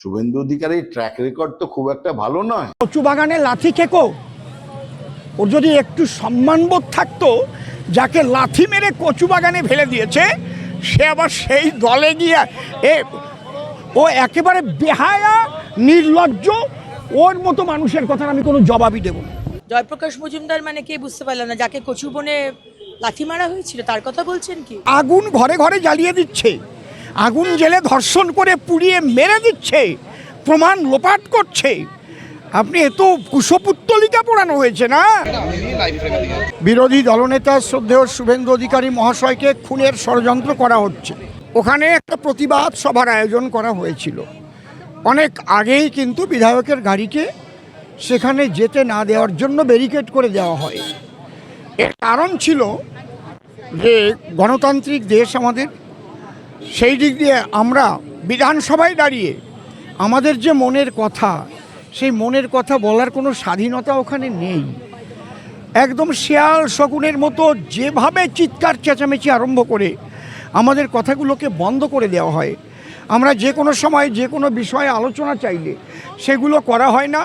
শুভেন্দু অধিকারীর track record তো খুব একটা ভালো নয়। কচু বাগানে লাথি খেকো। ওর যদি একটু সম্মানবোধ থাকতো যাকে লাথি মেরে কচু বাগানে ফেলে দিয়েছে সে আবার সেই দলে গিয়ে এ ও একেবারে বেহায়া নির্লজ্জ ওর মতো মানুষের কথা আমি কোনো জবাবই দেবো না। জয়প্রকাশ মজুমদার মানে কে বুঝতে পারলাম না যাকে কচু বনে লাথি মারা হয়েছিল তার কথা বলছেন কি? আগুন ঘরে ঘরে জ্বালিয়ে দিচ্ছে। আগুন জেলে ধর্ষণ করে পুড়িয়ে মেরে দিচ্ছে, প্রমাণ লোপাট করছে। আপনি এত কুশপুত্তলিকা পোড়ানো হয়েছে না? বিরোধী দলনেতা শ্রদ্ধেয় শুভেন্দু অধিকারী মহাশয়কে খুনের ষড়যন্ত্র করা হচ্ছে। ওখানে একটা প্রতিবাদ সভার আয়োজন করা হয়েছিল। অনেক আগেই কিন্তু বিধায়কের গাড়িকে সেখানে যেতে না দেওয়ার জন্য ব্যারিকেড করে দেওয়া হয়। এর কারণ ছিল যে গণতান্ত্রিক দেশ আমাদের সেই দিক দিয়ে আমরা বিধানসভায় দাঁড়িয়ে আমাদের যে মনের কথা, সেই মনের কথা বলার কোনো স্বাধীনতা ওখানে নেই। একদম শেয়াল শকুনের মতো যেভাবে চিৎকার, চেঁচামেচি আরম্ভ করে আমাদের কথাগুলোকে বন্ধ করে দেওয়া হয়। আমরা যে কোনো সময়, যে কোনো বিষয়ে আলোচনা চাইলে সেগুলো করা হয় না।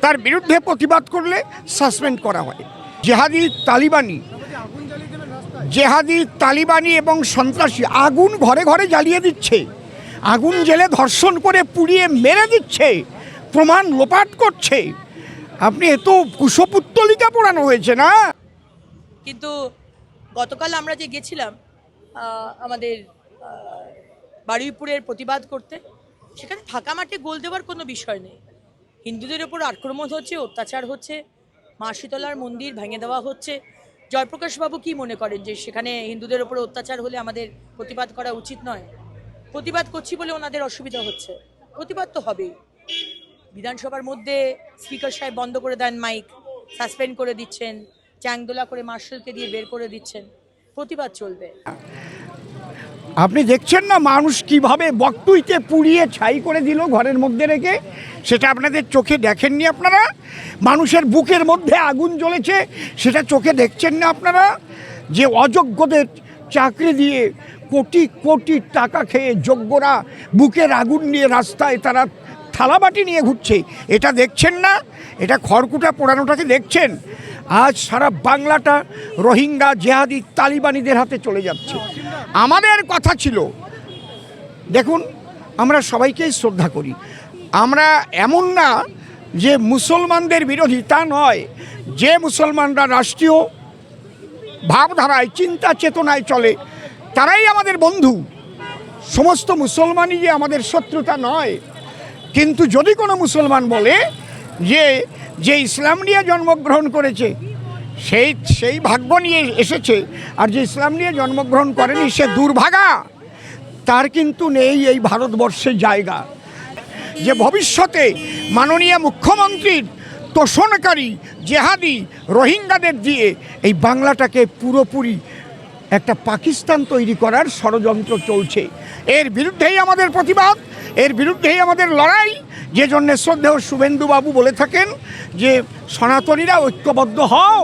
তার বিরুদ্ধে প্রতিবাদ করলে সাসপেন্ড করা হয়। জেহাদি তালিবানি জেহাদি, তালিবানি এবং সন্ত্রাসী আগুন ঘরে ঘরে জ্বালিয়ে দিচ্ছে। আগুন জেলে ধর্ষণ করে পুড়িয়ে মেরে দিচ্ছে। প্রমাণ লোপাট করছে। আপনি এত কুশপুত্তলিকা পোড়ানো হয়েছে না? কিন্তু গতকাল আমরা যে গেছিলাম আমাদের বারুইপুরের প্রতিবাদ করতে, সেখানে ফাঁকা মাঠে গোল দেওয়ার কোনো বিষয় নেই। হিন্দুদের ওপর আক্রমণ হচ্ছে, অত্যাচার হচ্ছে, মা শীতলার মন্দির ভেঙে দেওয়া হচ্ছে জয়প্রকাশবাবু কি মনে করেন যে সেখানে হিন্দুদের উপর অত্যাচার হলে আমাদের প্রতিবাদ করা উচিত নয়? প্রতিবাদ করছি বলে ওনাদের অসুবিধা হচ্ছে। প্রতিবাদ তো হবেই। বিধানসভার মধ্যে স্পিকার সাহেব বন্ধ করে দেন মাইক, সাসপেন্ড করে দিচ্ছেন, চ্যাংদোলা করে মার্শালকে দিয়ে বের করে দিচ্ছেন। প্রতিবাদ চলবে। আপনি দেখছেন না মানুষ কীভাবে বকটুইতে পুড়িয়ে ছাই করে দিল ঘরের মধ্যে রেখে? সেটা আপনাদের চোখে দেখেননি আপনারা? মানুষের বুকের মধ্যে আগুন জ্বলেছে, সেটা চোখে দেখছেন না আপনারা? যে অযোগ্যদের চাকরি দিয়ে কোটি কোটি টাকা খেয়ে যোগ্যরা বুকের আগুন নিয়ে রাস্তায় তারা থালাবাটি নিয়ে ঘুরছে, এটা দেখছেন না? এটা খড়কুটা পোড়ানোটাকে দেখছেন? আজ সারা বাংলাটা রোহিঙ্গা জেহাদি তালিবানিদের হাতে চলে যাচ্ছে। আমাদের কথা ছিল, দেখুন, আমরা সবাইকেই শ্রদ্ধা করি। আমরা এমন না যে মুসলমানদের বিরোধী, তা নয়। যে মুসলমানরা রাষ্ট্রীয় ভাবধারায়, চিন্তা চেতনায় চলে, তারাই আমাদের বন্ধু। সমস্ত মুসলমানই যে আমাদের শত্রুতা নয়। কিন্তু যদি কোনো মুসলমান বলে যে যে ইসলাম নিয়ে জন্মগ্রহণ করেছে, সেই সেই ভাগ্য নিয়ে এসেছে, আর যে ইসলাম নিয়ে জন্মগ্রহণ করেনি, সে দুর্ভাগা। তার কিন্তু নেই এই ভারতবর্ষের জায়গা। যে ভবিষ্যতে মাননীয় মুখ্যমন্ত্রীর তোষণকারী জেহাদি রোহিঙ্গাদের দিয়ে এই বাংলাটাকে পুরোপুরি একটা পাকিস্তান তৈরি করার ষড়যন্ত্র চলছে। এর বিরুদ্ধেই আমাদের প্রতিবাদ, এর বিরুদ্ধেই আমাদের লড়াই যে জন্যে শ্রদ্ধেয় শুভেন্দুবাবু বলে থাকেন যে সনাতনীরা ঐক্যবদ্ধ হও।